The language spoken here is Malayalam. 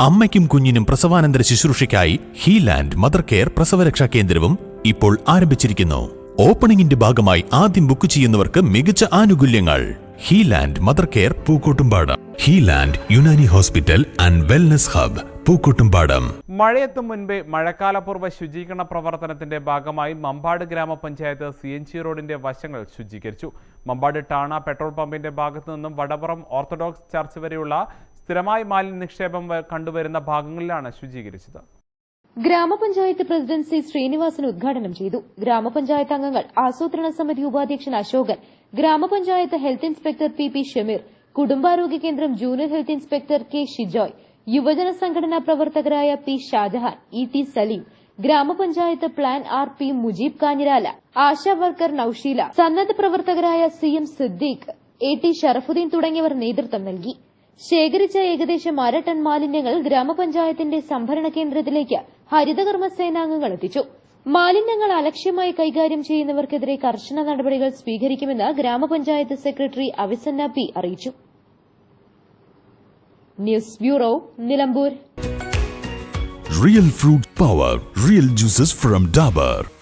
അമ്മയ്ക്കും കുഞ്ഞിനും പ്രസവാനന്തര ശുശ്രൂഷയ്ക്കായി ഹീലാൻഡ് മദർ കെയർ പ്രസവരക്ഷാ കേന്ദ്രവും ഇപ്പോൾ ആരംഭിച്ചിരിക്കുന്നു. ഓപ്പണിംഗിന്റെ ഭാഗമായി ആദ്യം ബുക്ക് ചെയ്യുന്നവർക്ക് മികച്ച ആനുകൂല്യങ്ങൾ. ഹീലാൻഡ് mother care Pookkottumpadam. ഹീലാൻഡ് Unani hospital and wellness hub Pookkottumpadam. Mazhayethum മുൻപേ മഴക്കാലപൂർവ ശുചീകരണ പ്രവർത്തനത്തിന്റെ ഭാഗമായി മമ്പാട് ഗ്രാമപഞ്ചായത്ത് സി എൻ ജി റോഡിന്റെ വശങ്ങൾ ശുചീകരിച്ചു. മമ്പാട് ടാണ പെട്രോൾ പമ്പിന്റെ ഭാഗത്തു നിന്നും വടപുറം ഓർത്തഡോക്സ് ചർച്ച് വരെയുള്ള സ്ഥിരമായി മാലിന്യ നിക്ഷേപം കണ്ടുവരുന്ന ഭാഗങ്ങളിലാണ് ശുചീകരിച്ചത്. ഗ്രാമപഞ്ചായത്ത് പ്രസിഡന്റ് സി ശ്രീനിവാസൻ ഉദ്ഘാടനം ചെയ്തു. ഗ്രാമപഞ്ചായത്ത് അംഗങ്ങൾ ആസൂത്രണ സമിതി ഉപാധ്യക്ഷൻ അശോകൻ ഗ്രാമപഞ്ചായത്ത് health inspector P P Shameer കുടുംബാരോഗ്യ കേന്ദ്രം junior health inspector K Shijoy യുവജന സംഘടനാ പ്രവർത്തകരായ P Shajahan E T Saleem ഗ്രാമപഞ്ചായത്ത് plan R P Mujeeb Kanjirala Asha worker Noushila സന്നദ്ധ പ്രവർത്തകരായ C M Siddique A T Sharafudheen തുടങ്ങിയവർ നേതൃത്വം നൽകി. ശേഖരിച്ച ഏകദേശം അര ടൺ മാലിന്യങ്ങൾ ഗ്രാമപഞ്ചായത്തിന്റെ സംഭരണ കേന്ദ്രത്തിലേക്ക് ഹരിതകർമ്മ സേനാംഗങ്ങൾ എത്തിച്ചു. മാലിന്യങ്ങൾ അലക്ഷ്യമായി കൈകാര്യം ചെയ്യുന്നവർക്കെതിരെ കർശന നടപടികൾ സ്വീകരിക്കുമെന്ന് ഗ്രാമപഞ്ചായത്ത് സെക്രട്ടറി അവിസന്ന പി അറിയിച്ചു. News bureau Nilambur. Real fruit power real juices from Dabur.